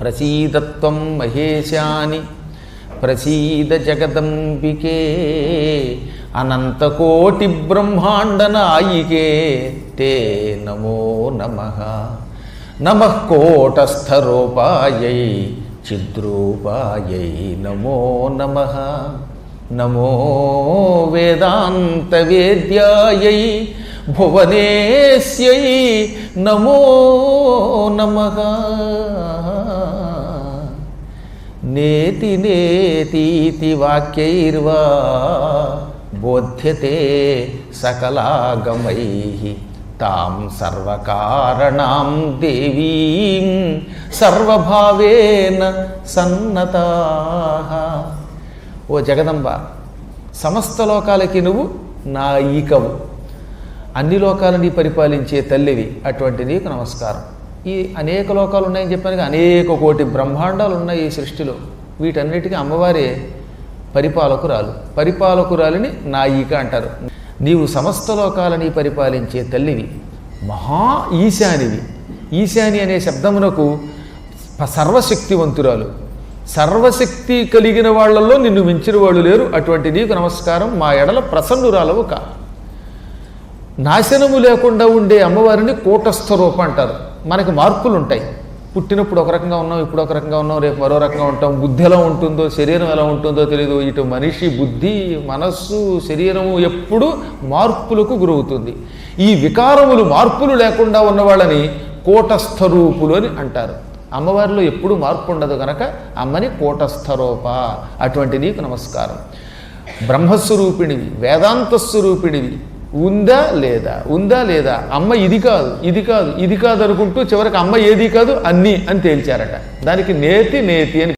ప్రసీదత్వం మహేశాని ప్రసీద జగదంబికే అనంతకోటి బ్రహ్మాండ నాయికే తే నమో నమ. నమ కోటస్థరూపాయై చిద్రూపాయై నమో నమ. నమో వేదాంతవేద్యాయై భువనేశ్యై నమో నమ. నేతి నేతీతి వాక్యైర్వా బోధ్యతే సకలాగమై తాం సర్వకారణాం దేవీం సర్వభావేన సన్నత. ఓ జగదంబ సమస్త లోకాలకి నువ్వు నాయికవు. అన్ని లోకాలని పరిపాలించే తల్లివి అటువంటి నీకు నమస్కారం. ఈ అనేక లోకాలు ఉన్నాయని చెప్పాను అనేక కోటి బ్రహ్మాండాలు ఉన్నాయి ఈ సృష్టిలో. వీటన్నిటికీ అమ్మవారే పరిపాలకురాలు. పరిపాలకురాలిని నాయిక అంటారు. నీవు సమస్త లోకాలని పరిపాలించే తల్లివి మహా ఈశానివి. ఈశాని అనే శబ్దమునకు సర్వశక్తివంతురాలు. సర్వశక్తి కలిగిన వాళ్ళల్లో నిన్ను మించిన వాళ్ళు లేరు. అటువంటి నీకు నమస్కారం మా ఎడల ప్రసన్నురాలవు కా. నాశనము లేకుండా ఉండే అమ్మవారిని కూటస్థ రూపం అంటారు. మనకి మార్పులు ఉంటాయి పుట్టినప్పుడు ఒక రకంగా ఉన్నాం ఇప్పుడు ఒక రకంగా ఉన్నాం రేపు మరో రకంగా ఉంటాం. బుద్ధి ఎలా ఉంటుందో శరీరం ఎలా ఉంటుందో తెలియదు. ఇటు మనిషి బుద్ధి మనస్సు శరీరము ఎప్పుడు మార్పులకు గురవుతుంది. ఈ వికారములు మార్పులు లేకుండా ఉన్న వాళ్ళని కూటస్థ రూపులు అని అంటారు. అమ్మవారిలో ఎప్పుడు మార్పు ఉండదు కనుక అమ్మని కూటస్థ రూప. అటువంటి నీకు నమస్కారం. బ్రహ్మస్వరూపిణివి వేదాంత స్వరూపిణివి ఉందా లేదా? ఉందా లేదా? అమ్మ ఇది కాదు ఇది కాదు ఇది కాదు అనుకుంటూ చివరికి అమ్మ ఏది కాదు? అన్నీ అని తేల్చారట. దానికి నేతి నేతి అని